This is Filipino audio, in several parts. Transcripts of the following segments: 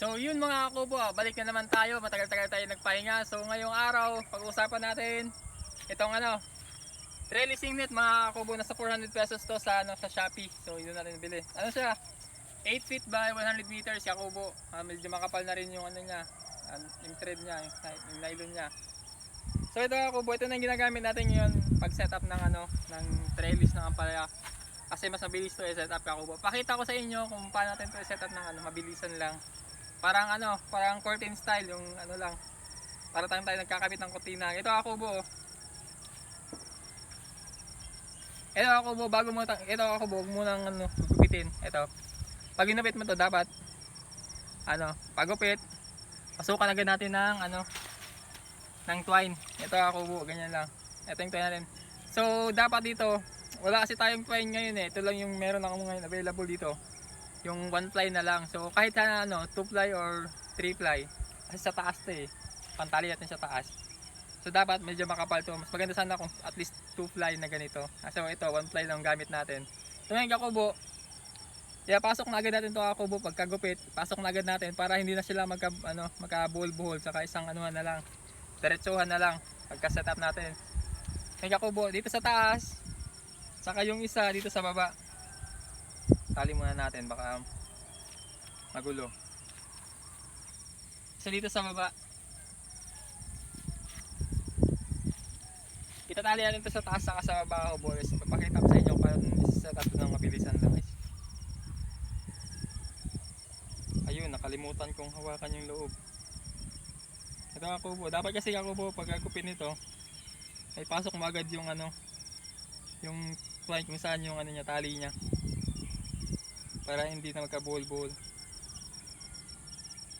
So yun mga kubo, ah, balik na naman tayo. Matagal-tagal tayo nagpahinga. So ngayong araw, pag-uusapan natin itong ano, trellising net mga kubo nasa 400 pesos to sa ano sa Shopee. So yun natin bili. Ano siya? 8 feet by 100 meters ya kubo. Ah, medyo makapal na rin yung ano niya, ah, yung thread niya, yung, yung nylon niya. So ito mga kubo, ito na yung ginagamit natin ngayon pag setup ng ano, ng trellis ng ampalaya. Kasi mas mabilis to i-set up ka kubo. Pakita ko sa inyo kung paano natin to i-set up ng ano, mabilisan lang. Parang ano, parang curtain style yung ano lang. Para tayong tayo nagkakabit ng kutina. Ito ako buo. Ito ako buo bago mo ito ako buo mo nang ano, gupitin. Ito. Pag ginupit mo to dapat ano, pagupit pasukan agad natin ng ano ng twine. Ito ako buo, ganyan lang. Ito yung twine natin. So dapat dito wala kasi tayong twine ngayon eh. Ito lang yung meron ako ngayon available dito yung one ply na lang. So kahit na ano, two ply or three ply, kasi sa taas 'to eh. Pantali natin sa taas. So dapat medyo makapal to. Mas maganda sana kung at least two ply na ganito. Ah, So ito, one ply lang gamit natin. So ngayon kakubo, pasok na agad natin to kakubo pagkagupit. Pasok na agad natin para hindi na sila magka, ano, magkabuhol-buhol. Saka isang anuhan na lang. Diretsuhan na lang pagka setup natin. Ngayon kakubo, dito sa taas, saka yung isa dito sa baba tali muna natin baka magulo. So dito sa baba. Itatali natin to sa taas saka sa baba ko boys. Papakita ko sa inyo kung isa tatlo ng mabilisan lang guys. Ayun nakalimutan kong hawakan yung loob. Ito nga kubo. Dapat kasi ako po pag agupin nito ay pasok mo agad yung ano yung twine kung saan yung ano niya tali niya para hindi na magkabuhol-buhol.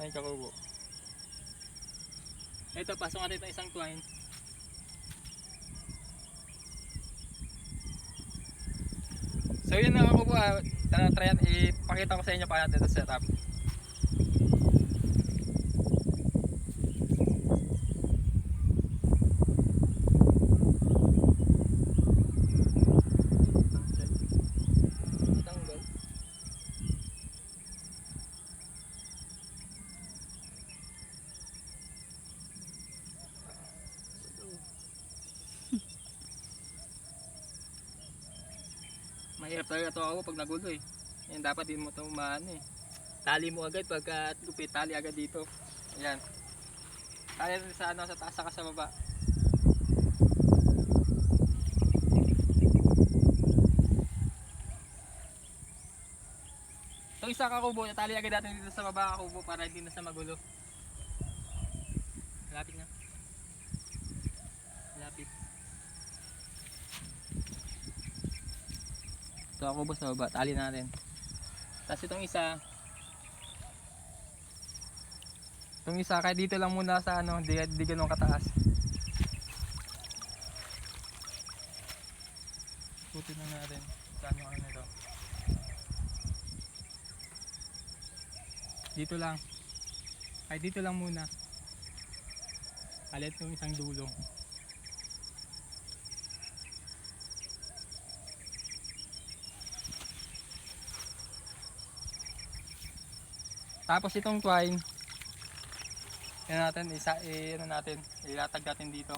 Ay, kakubo. Ito, pasok natin itong isang twine. So yun na kakubo, ah. Try yan. Ipakita ko sa inyo paano natin ito setup. Mahirap talaga ito ako pag nagulo eh. Yan dapat din mo ito maano eh. Tali mo agad pagka lupit, tali agad dito. Ayan. Tali natin sa ano, sa taas saka sa baba. Itong isa kakubo, tali agad natin dito sa baba kakubo para hindi na sa magulo. Malapit na. Malapit. Ito ako sa baba, tali natin. Tapos itong isa, itong isa, kahit dito lang muna sa ano, di, di ganun kataas. Putin na natin. Saan yung ano nito. Dito lang. Ay, dito lang muna. Alit yung isang dulo. Tapos itong twine, yan natin, isa, eh, ano natin, ilatag natin dito.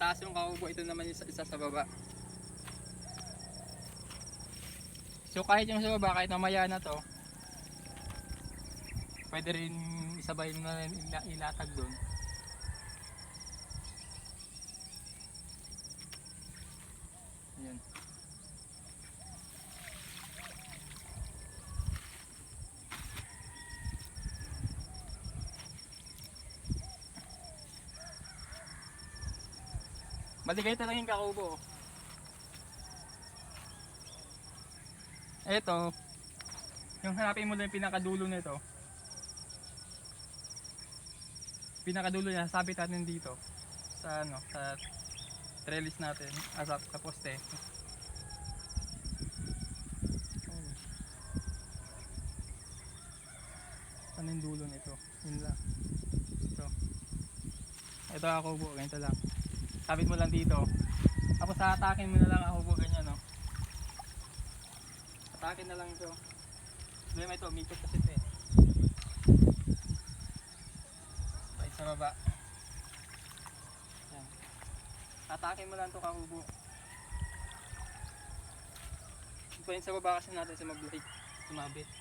Taas yung kaubo, ito naman yung isa, sa baba. So kahit yung sa baba, kahit mamaya na to, pwede rin isabay na ilatag doon. Ayan. Maligay talaga yung kakubo. Ito, yung hanapin mo lang yung pinakadulo nito. Pinakadulo niya, sabit natin dito sa ano, sa trellis natin, asap sa poste. Ano yung dulo nito? Yun lang. Ito. Ito ako po, ganito lang. Sabit mo lang dito. Tapos hatakin mo na lang ako po ganyan, no? Hatakin na lang ito. Problema ito, mikot kasi ito eh. Right sa baba. Yan. Hatakin mo lang ito kahubo. Ito yun sa baba kasi natin sa mag-break. Sumabit.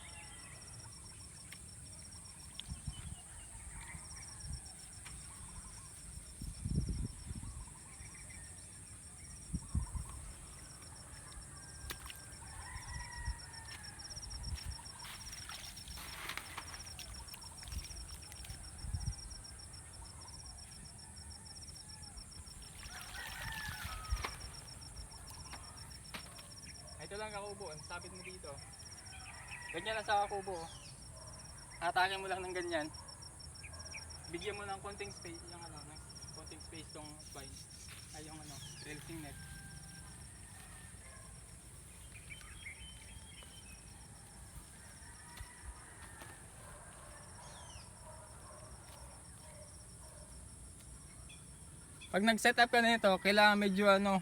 Ito lang kakubo, sabit mo dito. Ganyan lang sa kakubo. Hatakin mo lang ng ganyan. Bigyan mo ng konting space, yung ano, ng konting space tong spine. Ay yung ano, trellising net. Pag nag-set up ka na ito, kailangan medyo ano,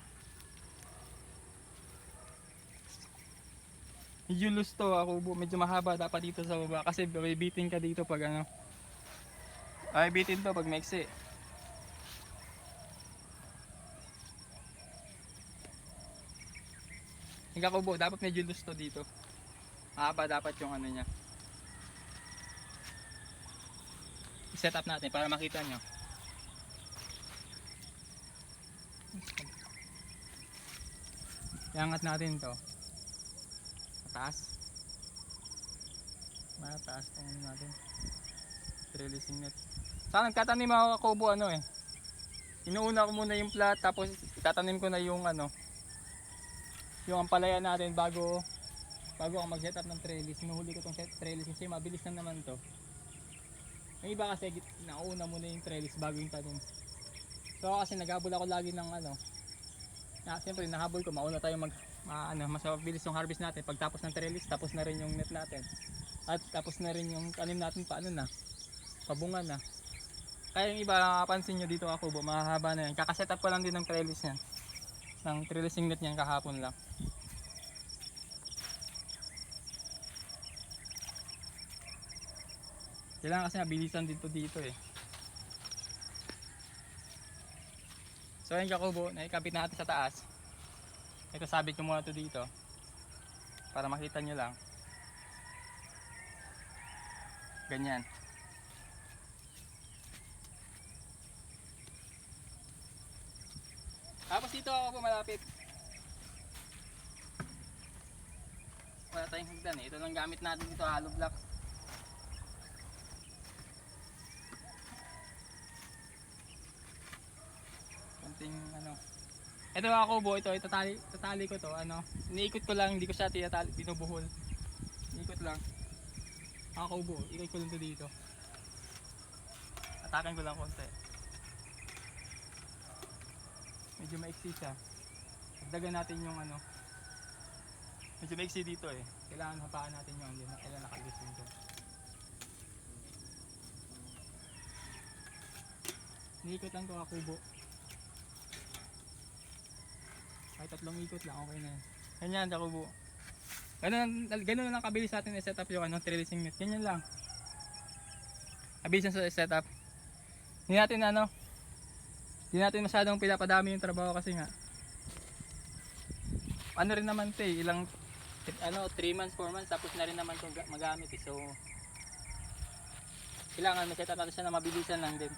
medyo loose to. Ako bu- medyo mahaba dapat dito sa baba. Kasi bibitin ka dito pag ano. Ay bitin to pag maiksi. Higa ko bu, dapat medyo loose to dito. Mahaba dapat yung ano niya. Set up natin para makita nyo iangat natin to mataas. Mataas kung ano natin. Trellising net. Saan nagtatanim ako kakubo ano eh. Inuuna ko muna yung plat tapos itatanim ko na yung ano yung ampalaya natin bago bago ako mag set up ng trellis. Sinuhuli ko tong set trellis kasi mabilis lang naman to. Yung iba kasi nauna muna yung trellis bago yung tanim. So kasi naghabol ako lagi ng ano. Na, siyempre nahabol ko mauna tayo mag ma, ano, mas mabilis yung harvest natin. Pagtapos ng trellis tapos na rin yung net natin. At tapos na rin yung tanim natin paano na pabunga na. Kaya yung iba napansin nyo dito ako bo mahaba na yan. Kakaset up ko lang din ng trellis yan. Ng trellising net yan kahapon lang. Kailangan kasi mabilisan dito dito eh. So ayun kakubo naikabit natin sa taas ito sabit ko muna to dito para makita nyo lang. Ganyan. Tapos dito ako po malapit. Wala tayong hagdan eh. Ito lang gamit natin dito hollow block konting ano ito ako bo, ito, itatali, tatali ko to, ano, iniikot ko lang, hindi ko siya tinatali, binubuhol. Iikot lang. Ako bo, ikot ko lang to dito. Atakan ko lang konti. Medyo maiksi siya. Dagdagan natin yung ano. Medyo maiksi dito eh. Kailangan hapakan natin yung hindi na kailangan nakalising to. Iniikot lang to ako bo. Kahit tatlong ikot lang, okay na yan. Ganyan, Jacobo. Ganun, ganun lang kabilis natin i-set up yung ano, trellising net. Ganyan lang. Kabilis sa setup. Hindi natin ano, hindi natin masyadong pinapadami yung trabaho kasi nga. Ano rin naman te, ilang, ano, 3 months, 4 months, tapos na rin naman ga- magamit eh. So, kailangan ma-set up natin siya na mabilisan lang din.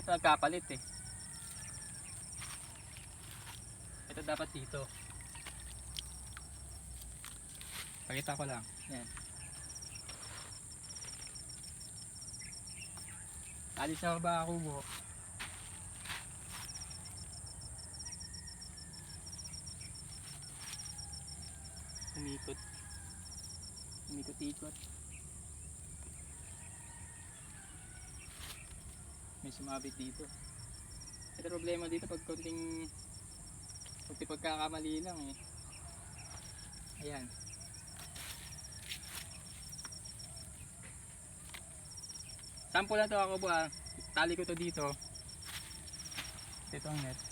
Ito nagkapalit eh. Ito dapat dito. Pakita ko lang. Yan. Alis na ba ako bo? umikot. Umikot-ikot. May sumabit dito. Ito problema dito pag konting konting pagkakamali lang eh. Ayan. Sample na to ako ba? Tali ko to dito. Ito ang net.